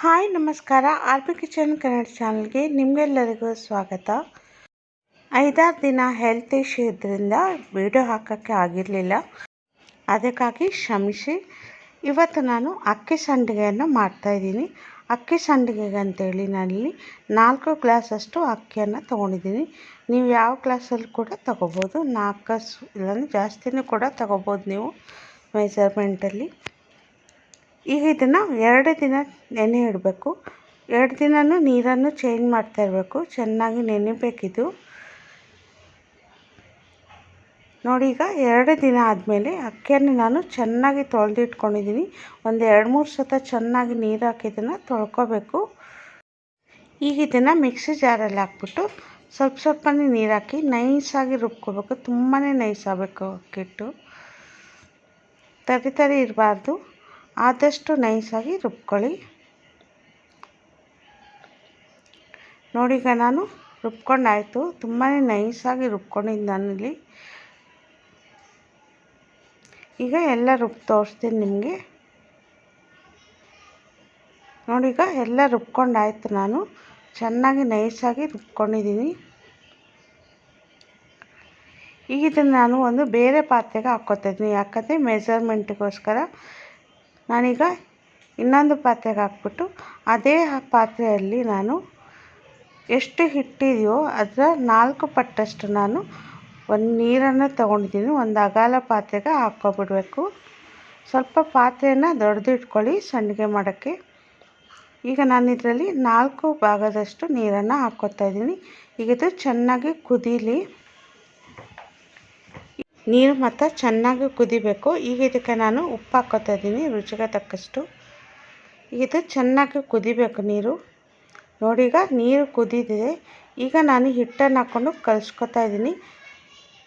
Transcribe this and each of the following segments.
Hi, ನಮಸ್ಕಾರ. R P kitchen Kannada ಚಾನಲ್ಗೆ ನಿಮಗೆಲ್ಲರಿಗೂ ಸ್ವಾಗತ. ಐದಾರು ದಿನ ಹೆಲ್ತ್ ಇಶ್ಯೂ ಇದ್ದರಿಂದ ವಿಡಿಯೋ ಹಾಕೋಕ್ಕೆ ಆಗಿರಲಿಲ್ಲ. ಅದಕ್ಕಾಗಿ ಕ್ಷಮಿಸಿ. ಇವತ್ತು ನಾನು ಅಕ್ಕಿ ಸಂಡಿಗೆಯನ್ನು ಮಾಡ್ತಾಯಿದ್ದೀನಿ ಅಕ್ಕಿ ಸಂಡಿಗೆಗೆ ಅಂತೇಳಿ ನಾನಿಲ್ಲಿ ನಾಲ್ಕು ಗ್ಲಾಸಷ್ಟು ಅಕ್ಕಿಯನ್ನು ತೊಗೊಂಡಿದ್ದೀನಿ. ನೀವು ಯಾವ ಗ್ಲಾಸಲ್ಲಿ ಕೂಡ ತೊಗೋಬೋದು. ನಾಲ್ಕು ಇಲ್ಲಾಂದರೆ ಜಾಸ್ತಿನೂ ಕೂಡ ತೊಗೋಬೋದು ನೀವು ಮೆಜರ್ಮೆಂಟಲ್ಲಿ ಈಗ ಇದನ್ನು ಎರಡು ದಿನ ನೆನೆ ಇಡಬೇಕು. ಎರಡು ದಿನವೂ ನೀರನ್ನು ಚೇಂಜ್ ಮಾಡ್ತಾ ಇರಬೇಕು. ಚೆನ್ನಾಗಿ ನೆನೆಬೇಕಿದು. ನೋಡಿ ಈಗ ಎರಡು ದಿನ ಆದಮೇಲೆ ಅಕ್ಕಿಯನ್ನು ನಾನು ಚೆನ್ನಾಗಿ ತೊಳೆದಿಟ್ಕೊಂಡಿದ್ದೀನಿ. ಒಂದು ಎರಡು ಮೂರು ಸತ ಚೆನ್ನಾಗಿ ನೀರು ಹಾಕಿದ್ದನ್ನು ತೊಳ್ಕೊಬೇಕು. ಈಗ ಇದನ್ನು ಮಿಕ್ಸಿ ಜಾರಲ್ಲಿ ಹಾಕ್ಬಿಟ್ಟು ಸ್ವಲ್ಪ ಸ್ವಲ್ಪನೇ ನೀರು ಹಾಕಿ ನೈಸಾಗಿ ರುಬ್ಕೋಬೇಕು. ತುಂಬಾ ನೈಸ್ ಆಗಬೇಕು ಅಕ್ಕಿಟ್ಟು. ತರಿ ತರಿ ಇರಬಾರ್ದು. ಆದಷ್ಟು ನೈಸಾಗಿ ರುಬ್ಕೊಳ್ಳಿ. ಈಗ ನಾನು ರುಬ್ಕೊಂಡಾಯಿತು. ತುಂಬಾ ನೈಸಾಗಿ ರುಬ್ಕೊಂಡಿದ್ದು ನಾನಿಲ್ಲಿ. ಈಗ ಎಲ್ಲ ರುಬ್ ತೋರಿಸ್ತೀನಿ ನಿಮಗೆ. ನೋಡಿ ಈಗ ಎಲ್ಲ ರುಬ್ಕೊಂಡಾಯಿತು ನಾನು. ಚೆನ್ನಾಗಿ ನೈಸಾಗಿ ರುಬ್ಕೊಂಡಿದ್ದೀನಿ. ಈಗ ಇದನ್ನು ನಾನು ಒಂದು ಬೇರೆ ಪಾತ್ರೆಗೆ ಹಾಕ್ಕೊತಾ ಇದ್ದೀನಿ ಯಾಕಂದರೆ ಮೆಜರ್ಮೆಂಟಿಗೋಸ್ಕರ ನಾನೀಗ ಇನ್ನೊಂದು ಪಾತ್ರೆಗೆ ಹಾಕ್ಬಿಟ್ಟು ಅದೇ ಪಾತ್ರೆಯಲ್ಲಿ ನಾನು ಎಷ್ಟು ಹಿಟ್ಟಿದೆಯೋ ಅದರ ನಾಲ್ಕು ಪಟ್ಟಷ್ಟು ನಾನು ಒಂದು ನೀರನ್ನು ತೊಗೊಂಡಿದ್ದೀನಿ. ಒಂದು ಅಗಾಲ ಪಾತ್ರೆಗೆ ಹಾಕ್ಕೊಬಿಡ್ಬೇಕು. ಸ್ವಲ್ಪ ಪಾತ್ರೆಯನ್ನು ದೊಡ್ಡದಿಟ್ಕೊಳ್ಳಿ ಸಂಡಿಗೆ ಮಾಡೋಕ್ಕೆ. ಈಗ ನಾನು ಇದರಲ್ಲಿ ನಾಲ್ಕು ಭಾಗದಷ್ಟು ನೀರನ್ನು ಹಾಕ್ಕೊತಾ ಇದ್ದೀನಿ. ಈಗ ಇದು ಚೆನ್ನಾಗಿ ಕುದೀಲಿ. ನೀರು ಮತ್ತು ಚೆನ್ನಾಗಿ ಕುದಿಬೇಕು. ಈಗ ಇದಕ್ಕೆ ನಾನು ಉಪ್ಪು ಹಾಕ್ಕೋತಾ ಇದ್ದೀನಿ, ರುಚಿಗೆ ತಕ್ಕಷ್ಟು. ಇದು ಚೆನ್ನಾಗಿ ಕುದಿಬೇಕು ನೀರು. ನೋಡಿ, ಈಗ ನೀರು ಕುದಿದಿದೆ. ಈಗ ನಾನು ಹಿಟ್ಟನ್ನು ಹಾಕ್ಕೊಂಡು ಕಲಿಸ್ಕೊತಾ ಇದ್ದೀನಿ.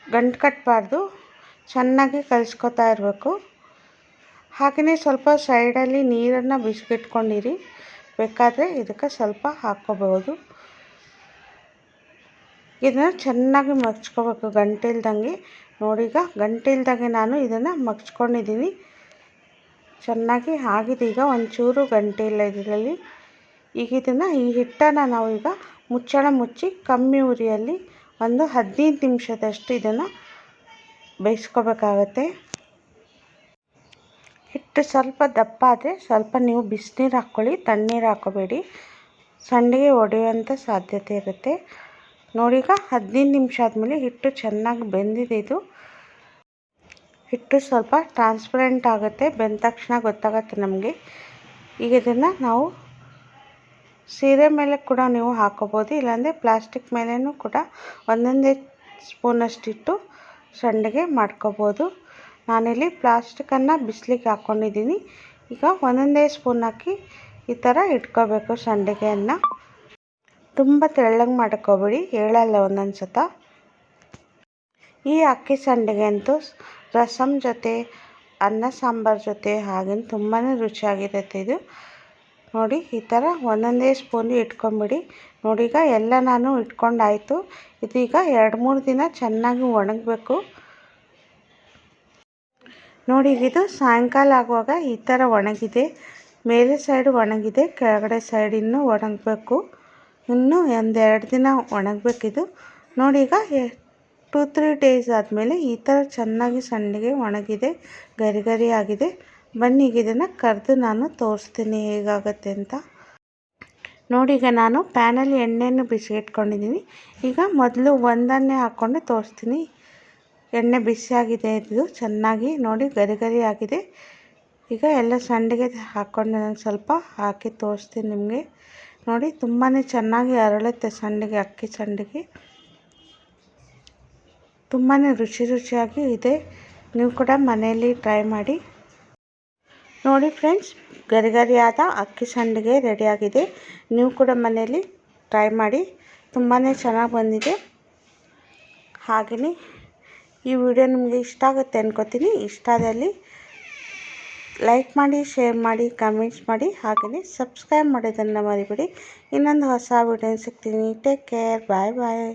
ಗಂಟು ಕಟ್ಟಬಾರ್ದು ಚೆನ್ನಾಗಿ ಕಲಿಸ್ಕೊತಾ ಇರಬೇಕು. ಹಾಗೆಯೇ ಸ್ವಲ್ಪ ಸೈಡಲ್ಲಿ ನೀರನ್ನು ಬಿಸಿಗಿಟ್ಕೊಂಡಿರಿ. ಬೇಕಾದರೆ ಇದಕ್ಕೆ ಸ್ವಲ್ಪ ಹಾಕ್ಕೋಬಹುದು ಇದನ್ನು ಚೆನ್ನಾಗಿ ಮಗ್ಚ್ಕೋಬೇಕು ಗಂಟೆ ನೋಡಿ ಈಗ ಗಂಟೆ ನಾನು ಇದನ್ನು ಮಗ್ಚ್ಕೊಂಡಿದ್ದೀನಿ ಚೆನ್ನಾಗಿ ಆಗಿದೆ ಈಗ ಒಂಚೂರು ಗಂಟೆ ಇಲ್ಲ ಇದರಲ್ಲಿ. ಈಗ ಇದನ್ನು ಈ ಹಿಟ್ಟನ್ನು ನಾವು ಈಗ ಮುಚ್ಚಳ ಮುಚ್ಚಿ ಕಮ್ಮಿ ಉರಿಯಲ್ಲಿ ಒಂದು ಹದಿನೈದು ನಿಮಿಷದಷ್ಟು ಇದನ್ನು ಬೇಯಿಸ್ಕೋಬೇಕಾಗತ್ತೆ. ಹಿಟ್ಟು ಸ್ವಲ್ಪ ದಪ್ಪ ಆದರೆ ಸ್ವಲ್ಪ ನೀವು ಬಿಸಿನೀರು ಹಾಕ್ಕೊಳ್ಳಿ, ತಣ್ಣೀರು ಹಾಕೋಬೇಡಿ ಸಂಡಿಗೆ ಒಡೆಯುವಂಥ ಸಾಧ್ಯತೆ ಇರುತ್ತೆ. ನೋಡಿ ಈಗ ಹದಿನೈದು ನಿಮಿಷ ಆದಮೇಲೆ ಹಿಟ್ಟು ಚೆನ್ನಾಗಿ ಬೆಂದಿದೆ ಇದು. ಹಿಟ್ಟು ಸ್ವಲ್ಪ ಟ್ರಾನ್ಸ್ಪರೆಂಟ್ ಆಗುತ್ತೆ, ಬೆಂದ ತಕ್ಷಣ ಗೊತ್ತಾಗುತ್ತೆ ನಮಗೆ. ಈಗ ಇದನ್ನು ನಾವು ಸೀರೆ ಮೇಲೆ ಕೂಡ ನೀವು ಹಾಕೋಬೋದು, ಇಲ್ಲಾಂದರೆ ಪ್ಲಾಸ್ಟಿಕ್ ಮೇಲೂ ಕೂಡ ಒಂದೊಂದೇ ಸ್ಪೂನಷ್ಟಿಟ್ಟು ಸಂಡಿಗೆ ಮಾಡ್ಕೋಬೋದು. ನಾನಿಲ್ಲಿ ಪ್ಲಾಸ್ಟಿಕನ್ನು ಬಿಸಿಲಿಗೆ ಹಾಕ್ಕೊಂಡಿದ್ದೀನಿ ಈಗ ಒಂದೊಂದೇ ಸ್ಪೂನ್ ಹಾಕಿ ಈ ಥರ ಇಟ್ಕೋಬೇಕು ಸಂಡಿಗೆಯನ್ನು. ತುಂಬ ತೆಳ್ಳಗೆ ಮಾಡ್ಕೋಬಿಡಿ, ಹೇಳಲ್ಲ ಒಂದೊಂದು ಸತ ಈ ಅಕ್ಕಿ ಸಂಡಿಗೆ ಅಂತೂ ರಸಮ್ ಜೊತೆ, ಅನ್ನ, ಸಾಂಬಾರು ಜೊತೆ ಹಾಗೇನು ತುಂಬಾ ರುಚಿಯಾಗಿರುತ್ತೆ ಇದು. ನೋಡಿ, ಈ ಥರ ಒಂದೊಂದೇ ಸ್ಪೂನ್ ಇಟ್ಕೊಂಬಿಡಿ. ನೋಡಿ, ಈಗ ಎಲ್ಲ ನಾನು ಇಟ್ಕೊಂಡಾಯಿತು. ಇದೀಗ ಎರಡು ಮೂರು ದಿನ ಚೆನ್ನಾಗಿ ಒಣಗಬೇಕು. ನೋಡಿ, ಇದು ಸಾಯಂಕಾಲ ಆಗುವಾಗ ಈ ಥರ ಒಣಗಿದೆ. ಮೇಲೆ ಸೈಡ್ ಒಣಗಿದೆ, ಕೆಳಗಡೆ ಸೈಡ್ ಇನ್ನೂ ಒಣಗಬೇಕು. ಇನ್ನೂ ಒಂದೆರಡು ದಿನ ಒಣಗಬೇಕಿದು. ನೋಡಿ ಈಗ ಟೂ ತ್ರೀ ಡೇಸ್ ಆದಮೇಲೆ ಈ ಥರ ಚೆನ್ನಾಗಿ ಸಂಡಿಗೆ ಒಣಗಿದೆ ಗರಿ ಗರಿ ಆಗಿದೆ ಬನ್ನಿ ಈಗ ಇದನ್ನು ಕರೆದು ನಾನು ತೋರಿಸ್ತೀನಿ ಹೇಗಾಗತ್ತೆ ಅಂತ. ನೋಡಿ ಈಗ ನಾನು ಪ್ಯಾನಲ್ಲಿ ಎಣ್ಣೆಯನ್ನು ಬಿಸಿ ಇಟ್ಕೊಂಡಿದ್ದೀನಿ. ಈಗ ಮೊದಲು ಒಂದನ್ನೇ ಹಾಕ್ಕೊಂಡು ತೋರಿಸ್ತೀನಿ. ಎಣ್ಣೆ ಬಿಸಿಯಾಗಿದೆ ಇದು, ಚೆನ್ನಾಗಿ ನೋಡಿ ಗರಿ ಗರಿ ಆಗಿದೆ ಈಗ ಎಲ್ಲ ಸಂಡಿಗೆ ಹಾಕ್ಕೊಂಡು ನಾನು ಸ್ವಲ್ಪ ಹಾಕಿ ತೋರಿಸ್ತೀನಿ ನಿಮಗೆ. ನೋಡಿ ತುಂಬಾ ಚೆನ್ನಾಗಿ ಅರಳುತ್ತೆ ಸಂಡಿಗೆ ಅಕ್ಕಿ ಸಂಡಿಗೆ ತುಂಬಾ ರುಚಿ ರುಚಿಯಾಗಿ ಇದೆ. ನೀವು ಕೂಡ ಮನೆಯಲ್ಲಿ ಟ್ರೈ ಮಾಡಿ. ನೋಡಿ ಫ್ರೆಂಡ್ಸ್, ಗರಿ ಗರಿಯಾದ ಅಕ್ಕಿ ಸಂಡಿಗೆ ರೆಡಿಯಾಗಿದೆ. ನೀವು ಕೂಡ ಮನೆಯಲ್ಲಿ ಟ್ರೈ ಮಾಡಿ. ತುಂಬಾ ಚೆನ್ನಾಗಿ ಬಂದಿದೆ. ಹಾಗೆಯೇ ಈ ವಿಡಿಯೋ ನಿಮಗೆ ಇಷ್ಟ ಆಗುತ್ತೆ ಅನ್ಕೋತೀನಿ. ಇಷ್ಟ ಆದಲ್ಲಿ ಲೈಕ್ ಮಾಡಿ ಶೇರ್ ಮಾಡಿ ಕಮೆಂಟ್ಸ್ ಮಾಡಿ ಹಾಗೆಯೇ ಸಬ್ಸ್ಕ್ರೈಬ್ ಮಾಡೋದನ್ನು ಮರಿಬೇಡಿ. ಇನ್ನೊಂದು ಹೊಸ ವಿಡಿಯೋ ಸಿಗ್ತೀನಿ. ಟೇಕ್ ಕೇರ್ ಬಾಯ್ ಬಾಯ್